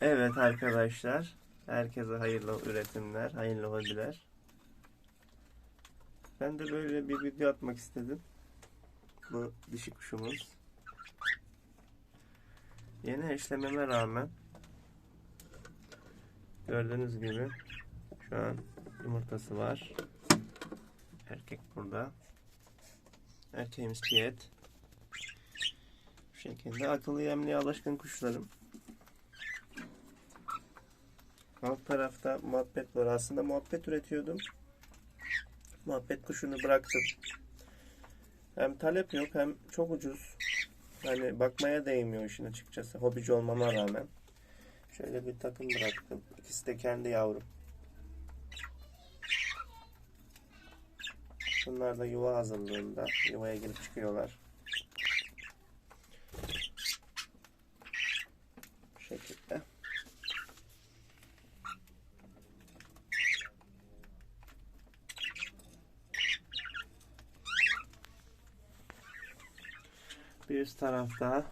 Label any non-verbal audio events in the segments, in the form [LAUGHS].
Evet arkadaşlar. Herkese hayırlı üretimler, hayırlı hobiler. Ben de böyle bir video atmak istedim. Bu dişi kuşumuz. Yeni eşlememe rağmen gördüğünüz gibi şu an yumurtası var. Erkek burada. Erkeğimiz Piet. Bu şekilde akıllı yemliğe alışkın kuşlarım. Alt tarafta muhabbet var. Aslında muhabbet üretiyordum. Muhabbet kuşunu bıraktım. Hem talep yok hem çok ucuz. Hani bakmaya değmiyor işin açıkçası. Hobici olmama rağmen. Şöyle bir takım bıraktım. İkisi de kendi yavrum. Bunlar da yuva hazırlığında. Yuvaya girip çıkıyorlar. Bu şekilde. Bir üst tarafta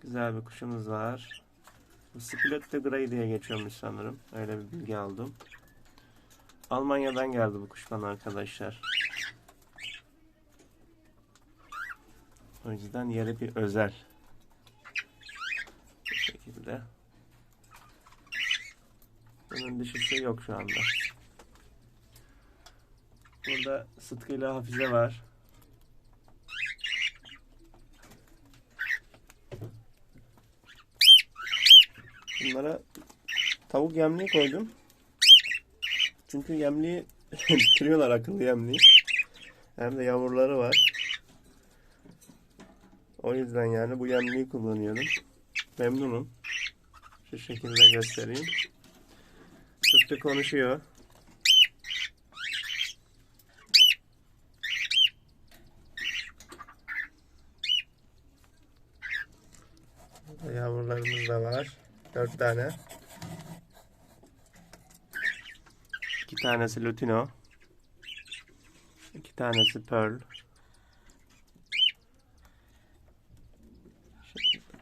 güzel bir kuşumuz var. Bu Spilotto Grey diye geçiyormuş sanırım. Öyle bir bilgi aldım. Almanya'dan geldi bu kuş bana arkadaşlar. O yüzden yeri bir özel. Bu şekilde. Bunun dişisi yok şu anda. Burada Sıtkı ile Hafize var. Bunlara tavuk yemliği koydum. Çünkü yemliği [LAUGHS] bitiriyorlar akıllı yemliği. Hem de yavruları var. O yüzden yani bu yemliği kullanıyorum. Memnunum. Şu şekilde göstereyim. Sıtkı konuşuyor. Yavrularımız da var. Dört tane. İki tanesi Lutino. İki tanesi Pearl.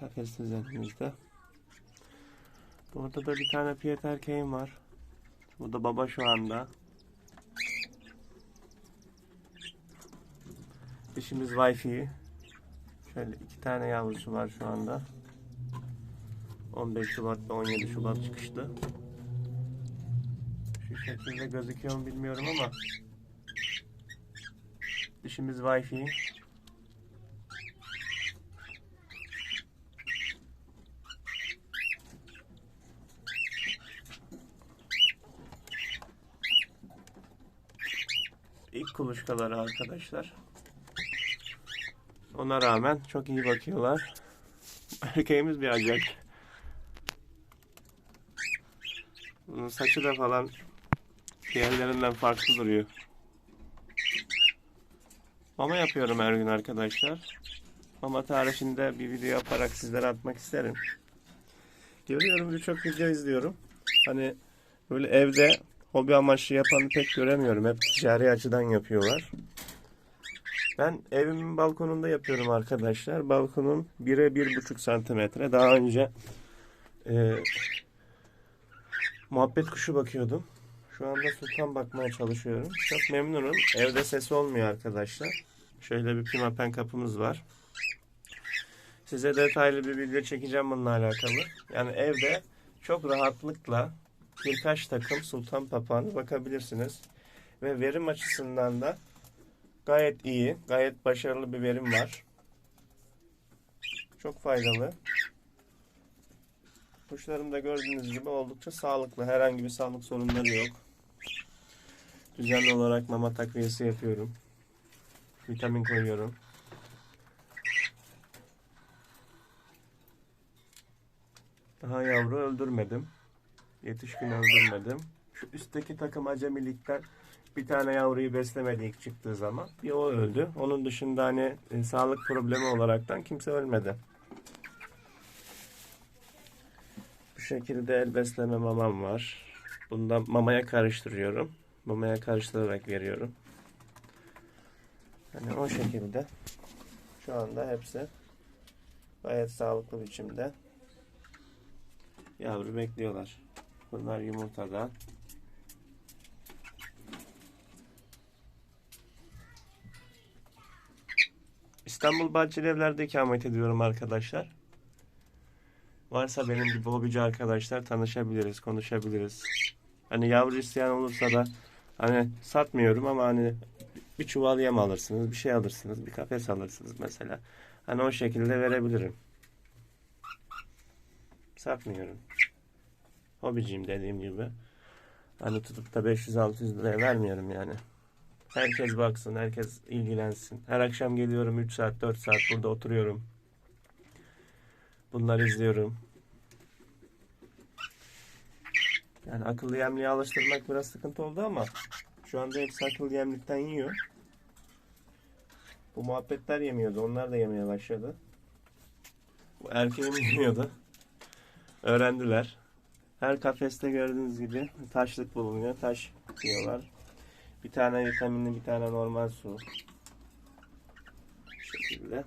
Kafes düzenimizde. Burada da bir tane piyet erkeğim var. Bu da baba şu anda. Dişimiz Wi-Fi. Şöyle iki tane yavrusu var şu anda. 15 Şubat ve 17 Şubat çıkışlı. Şu şekilde gözüküyor mu bilmiyorum ama dişimiz Wi-Fi. İlk kuluçkaları arkadaşlar. Ona rağmen çok iyi bakıyorlar. [LAUGHS] Erkeğimiz bir acayip. Bunun saçı da falan diğerlerinden farklı duruyor. Mama yapıyorum her gün arkadaşlar. Mama tarifinde bir video yaparak sizlere atmak isterim. Görüyorum birçok video izliyorum. Hani böyle evde hobi amaçlı yapanı pek göremiyorum. Hep ticari açıdan yapıyorlar. Ben evimin balkonunda yapıyorum arkadaşlar. Balkonum 1'e 1,5 santimetre. Daha önce e, muhabbet kuşu bakıyordum. Şu anda sultan bakmaya çalışıyorum. Çok memnunum. Evde ses olmuyor arkadaşlar. Şöyle bir pimapen kapımız var. Size detaylı bir video çekeceğim bununla alakalı. Yani evde çok rahatlıkla birkaç takım sultan papağanı bakabilirsiniz. Ve verim açısından da gayet iyi, gayet başarılı bir verim var. Çok faydalı. Kuşlarım da gördüğünüz gibi oldukça sağlıklı. Herhangi bir sağlık sorunları yok. Düzenli olarak mama takviyesi yapıyorum. Vitamin koyuyorum. Daha yavru öldürmedim. Yetişkin öldürmedim. Şu üstteki takım acemilikten bir tane yavruyu beslemedi ilk çıktığı zaman. Bir o öldü. Onun dışında hani e, sağlık problemi olaraktan kimse ölmedi. Bu şekilde el besleme mamam var. Bundan mamaya karıştırıyorum. Mamaya karıştırarak veriyorum. Hani o şekilde. Şu anda hepsi gayet sağlıklı biçimde. Yavru bekliyorlar. Bunlar yumurtada. İstanbul Bahçeli Evler'de ikamet ediyorum arkadaşlar. Varsa benim gibi hobici arkadaşlar tanışabiliriz, konuşabiliriz. Hani yavru isteyen olursa da hani satmıyorum ama hani bir çuval yem alırsınız, bir şey alırsınız, bir kafes alırsınız mesela. Hani o şekilde verebilirim. Satmıyorum. Hobiciyim dediğim gibi. Hani tutup da 500-600 liraya vermiyorum yani. Herkes baksın, herkes ilgilensin. Her akşam geliyorum 3 saat, 4 saat burada oturuyorum. Bunları izliyorum. Yani akıllı yemliğe alıştırmak biraz sıkıntı oldu ama şu anda hepsi akıllı yemlikten yiyor. Bu muhabbetler yemiyordu. Onlar da yemeye başladı. Bu erkeğim [LAUGHS] yemiyordu. Öğrendiler. Her kafeste gördüğünüz gibi taşlık bulunuyor. Taş diyorlar. Bir tane vitaminli, bir tane normal su. Bu şekilde.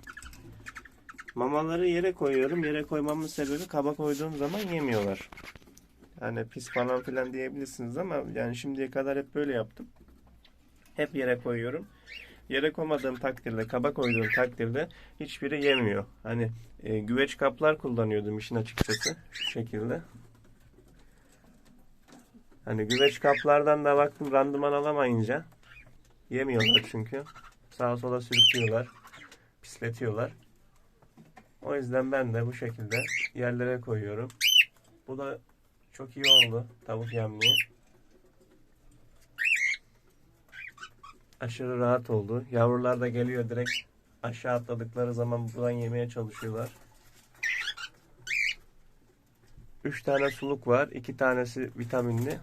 Mamaları yere koyuyorum. Yere koymamın sebebi kaba koyduğum zaman yemiyorlar. Yani pis falan filan diyebilirsiniz ama yani şimdiye kadar hep böyle yaptım. Hep yere koyuyorum. Yere koymadığım takdirde, kaba koyduğum takdirde hiçbiri yemiyor. Hani e, güveç kaplar kullanıyordum işin açıkçası. Şu şekilde. Hani güveç kaplardan da baktım randıman alamayınca yemiyorlar çünkü. Sağa sola sürüklüyorlar. Pisletiyorlar. O yüzden ben de bu şekilde yerlere koyuyorum. Bu da çok iyi oldu tavuk yemliği. Aşırı rahat oldu. Yavrular da geliyor direkt aşağı atladıkları zaman buradan yemeye çalışıyorlar. Üç tane suluk var. iki tanesi vitaminli.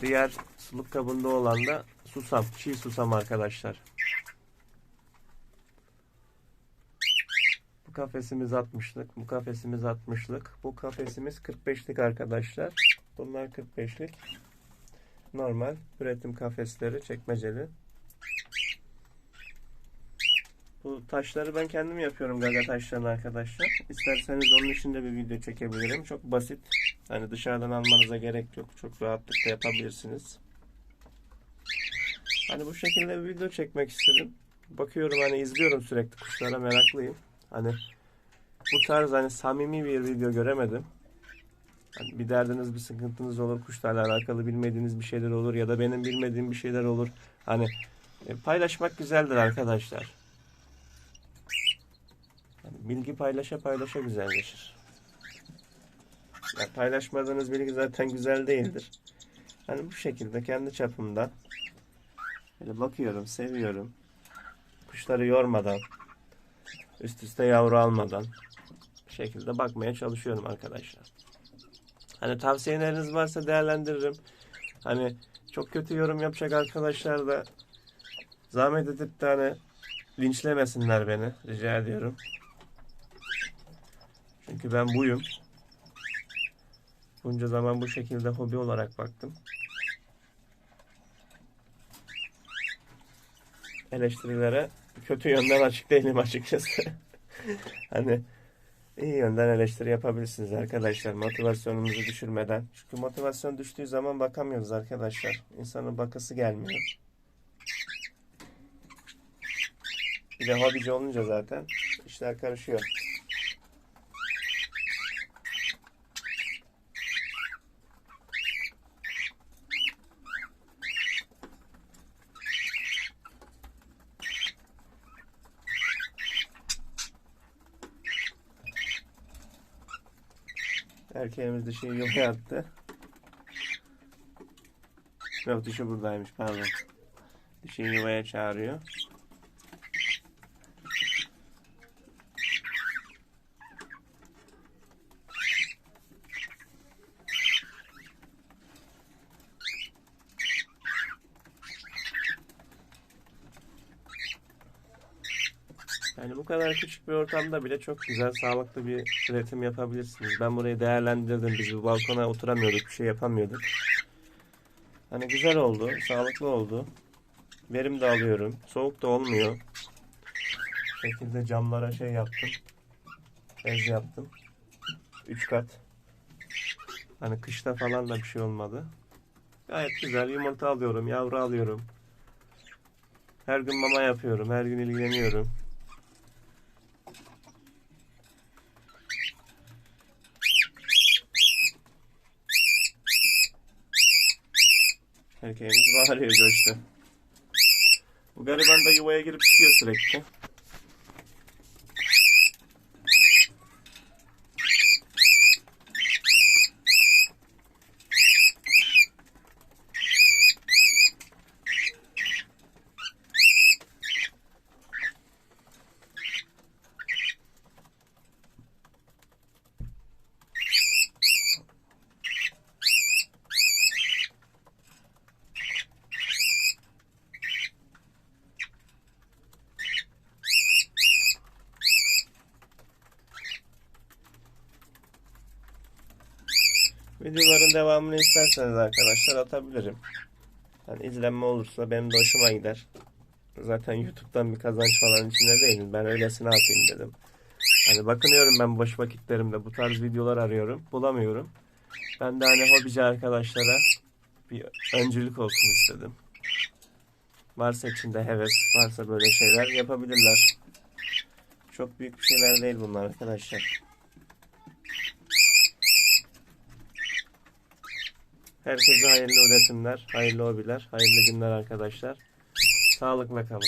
Diğer suluk kabında olan da susam. Çiğ susam arkadaşlar. Kafesimiz 60'lık. Bu kafesimiz 60'lık. Bu kafesimiz 45'lik arkadaşlar. Bunlar 45'lik. Normal üretim kafesleri çekmeceli. Bu taşları ben kendim yapıyorum gaga taşlarını arkadaşlar. İsterseniz onun için de bir video çekebilirim. Çok basit. Hani dışarıdan almanıza gerek yok. Çok rahatlıkla yapabilirsiniz. Hani bu şekilde bir video çekmek istedim. Bakıyorum hani izliyorum sürekli kuşlara meraklıyım. Hani bu tarz hani samimi bir video göremedim. Hani bir derdiniz, bir sıkıntınız olur, kuşlarla alakalı bilmediğiniz bir şeyler olur ya da benim bilmediğim bir şeyler olur. Hani e, paylaşmak güzeldir arkadaşlar. Yani bilgi paylaşa paylaşa güzelleşir. Ya paylaşmadığınız bilgi zaten güzel değildir. Hani bu şekilde kendi çapımda böyle bakıyorum, seviyorum. Kuşları yormadan, üst üste yavru almadan bu şekilde bakmaya çalışıyorum arkadaşlar. Hani tavsiyeleriniz varsa değerlendiririm. Hani çok kötü yorum yapacak arkadaşlar da zahmet edip de hani linçlemesinler beni. Rica ediyorum. Çünkü ben buyum. Bunca zaman bu şekilde hobi olarak baktım. Eleştirilere kötü yönden açık değilim açıkçası. [LAUGHS] hani iyi yönden eleştiri yapabilirsiniz arkadaşlar. Motivasyonumuzu düşürmeden. Çünkü motivasyon düştüğü zaman bakamıyoruz arkadaşlar. İnsanın bakası gelmiyor. Bir de hobici olunca zaten işler karışıyor. Erkeğimiz dişiyi yuvaya attı. Yok dişi buradaymış pardon. Dişiyi yuvaya çağırıyor. Yani bu kadar küçük bir ortamda bile çok güzel, sağlıklı bir üretim yapabilirsiniz. Ben burayı değerlendirdim. Biz bu balkona oturamıyorduk, bir şey yapamıyorduk. Hani güzel oldu, sağlıklı oldu. Verim de alıyorum. Soğuk da olmuyor. Bu şekilde camlara şey yaptım. Bez yaptım. 3 kat. Hani kışta falan da bir şey olmadı. Gayet güzel yumurta alıyorum, yavru alıyorum. Her gün mama yapıyorum, her gün ilgileniyorum. Erkeğimiz bağırıyor coştu. Bu gariban da yuvaya girip çıkıyor sürekli. Videoların devamını isterseniz arkadaşlar atabilirim. Hani izlenme olursa benim de hoşuma gider. Zaten YouTube'dan bir kazanç falan içinde değilim. Ben öylesine atayım dedim. Hani bakınıyorum ben boş vakitlerimde bu tarz videolar arıyorum. Bulamıyorum. Ben de hani hobici arkadaşlara bir öncülük olsun istedim. Varsa içinde heves, varsa böyle şeyler yapabilirler. Çok büyük bir şeyler değil bunlar arkadaşlar. Herkese hayırlı üretimler, hayırlı hobiler, hayırlı günler arkadaşlar. Sağlıkla kalın.